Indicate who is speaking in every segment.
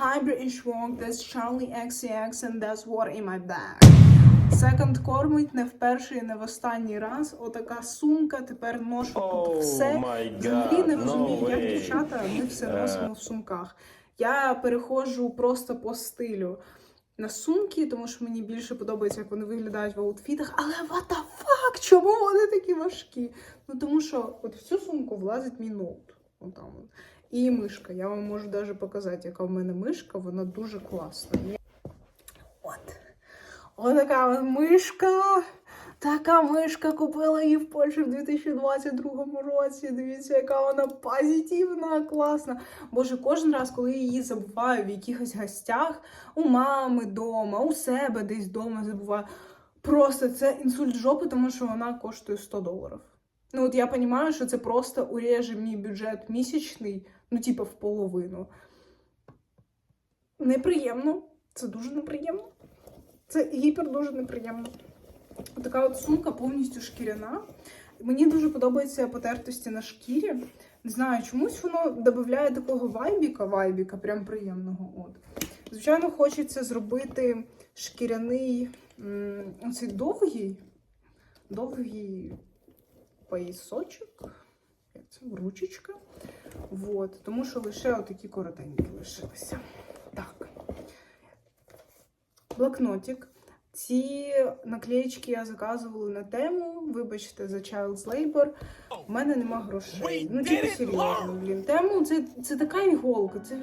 Speaker 1: Hi British Walk, that's Charlie XCX and that's what in my bag. Секонд кормить не в перший і не в останній раз. Отака сумка, тепер ношу тут все. Взагалі не розумію,
Speaker 2: no
Speaker 1: як дівчата ми все
Speaker 2: Е.
Speaker 1: носимо в сумках. Я переходжу просто по стилю на сумки, тому що мені більше подобається, як вони виглядають в аутфітах. Але what the fuck, чому вони такі важкі? Ну тому що от в цю сумку влазить мій ноут. Отам. І мишка. Я вам можу навіть показати, яка в мене мишка, вона дуже класна. От. Отака от мишка. Така мишка купила її в Польщі в 2022 році. Дивіться, яка вона позитивна, класна. Боже, кожен раз, коли я її забуваю в якихось гостях, у мами вдома, у себе десь вдома забуваю. Просто це інсульт жопи, тому що вона коштує 100 доларів. Ну, от я розумію, що це просто уреже мій бюджет місячний, ну, типу, в половину. Неприємно. Це дуже неприємно. Це гіпер дуже неприємно. Така от сумка повністю шкіряна. Мені дуже подобаються потертості на шкірі. Не знаю, чомусь воно додає такого вайбіка, вайбіка, прям приємного. От. Звичайно, хочеться зробити шкіряний оцей довгий, довгий поясочок. Це? Ручечка. Вот. Тому що лише отакі коротенькі лишилися. Так. Блокнотик. Ці наклеєчки я заказувала на тему. Вибачте, за Child's Labor. У мене нема грошей. Ну, типу, серйозно, блін. Тему це, це така іголка, це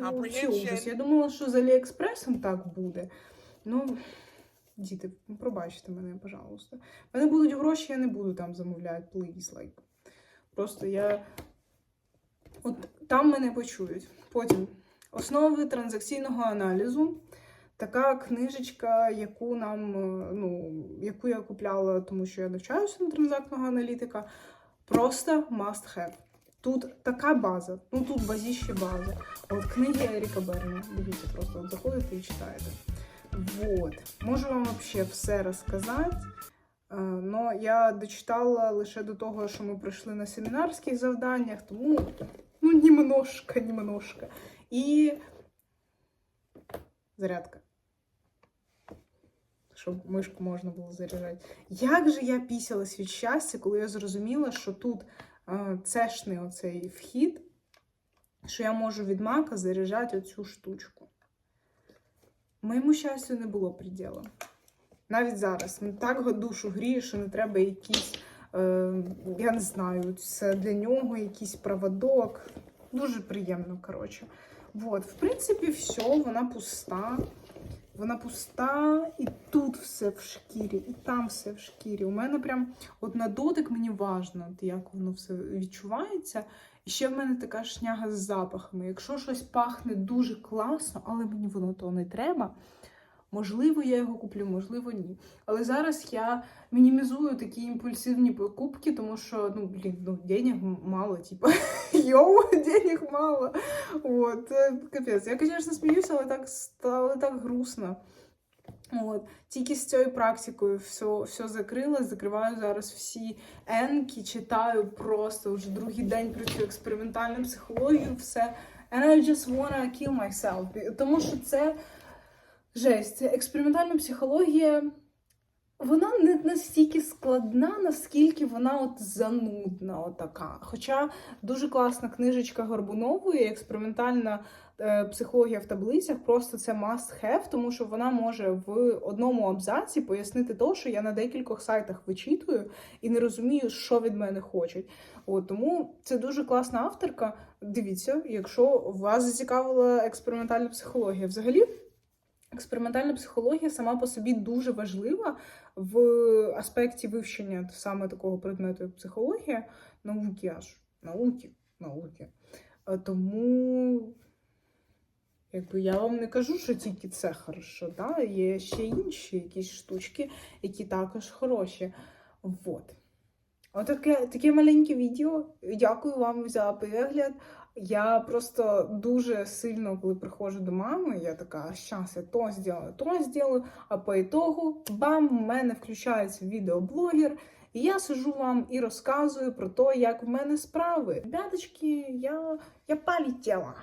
Speaker 1: ужас. Я думала, що з Аліекспресом так буде. Ну, діти, пробачте мене, пожалуйста. У мене будуть гроші, я не буду там замовляти, please, like. Просто я. От там мене почують. Потім основи транзакційного аналізу. Така книжечка, яку нам, е, ну, яку я купляла, тому що я навчаюся на транзактного аналітика. Просто must have. Тут така база, ну тут базіще база. От книги Еріка Берна. Дивіться, просто от заходите і читаєте. Вот. Можу вам взагалі все розказати. Но я дочитала лише до того, що ми пройшли на семінарських завданнях, тому ну немножко, немножко. І зарядка. Щоб мишку можна було заряджати. Як же я пісялась від щастя, коли я зрозуміла, що тут цешний оцей вхід, що я можу від мака заряджати оцю штучку. Моєму щастю не було приділу. Навіть зараз. Так душу гріє, що не треба якийсь, е, я не знаю, це для нього якийсь проводок. Дуже приємно, коротше. Вот, в принципі, все, вона пуста. Вона пуста, і тут все в шкірі, і там все в шкірі. У мене прям от на дотик мені важно, як воно все відчувається. І ще в мене така шняга з запахами. Якщо щось пахне дуже класно, але мені воно то не треба. Можливо, я його куплю, можливо, ні. Але зараз я мінімізую такі імпульсивні покупки, тому що, ну, блін, ну, денег мало, типу, йоу, денег мало. От, капець. Я, звісно, сміюся, але так стало так грустно. От. Тільки з цією практикою все, все закрила, закриваю зараз всі енки, читаю просто вже другий день про цю експериментальну психологію, все. And I just wanna kill myself. Тому що це жесть. Експериментальна психологія, вона не настільки складна, наскільки вона от занудна. Отака. Хоча дуже класна книжечка Горбунової, експериментальна е, психологія в таблицях, просто це must have, тому що вона може в одному абзаці пояснити те, що я на декількох сайтах вичитую і не розумію, що від мене хочуть. От, тому це дуже класна авторка. Дивіться, якщо вас зацікавила експериментальна психологія. Взагалі, експериментальна психологія сама по собі дуже важлива в аспекті вивчення саме такого предмету, як психологія, науки аж науки, науки. Тому якби я вам не кажу, що тільки це хорошо, да? є ще інші якісь штучки, які також хороші. Вот. Отаке таке маленьке відео. Дякую вам за перегляд. Я просто дуже сильно, коли приходжу до мами, я така, щас я то зроблю, то зроблю, а по ітогу, бам, у мене включається відеоблогер, і я сижу вам і розказую про те, як в мене справи. Ребяточки, я, я полетіла.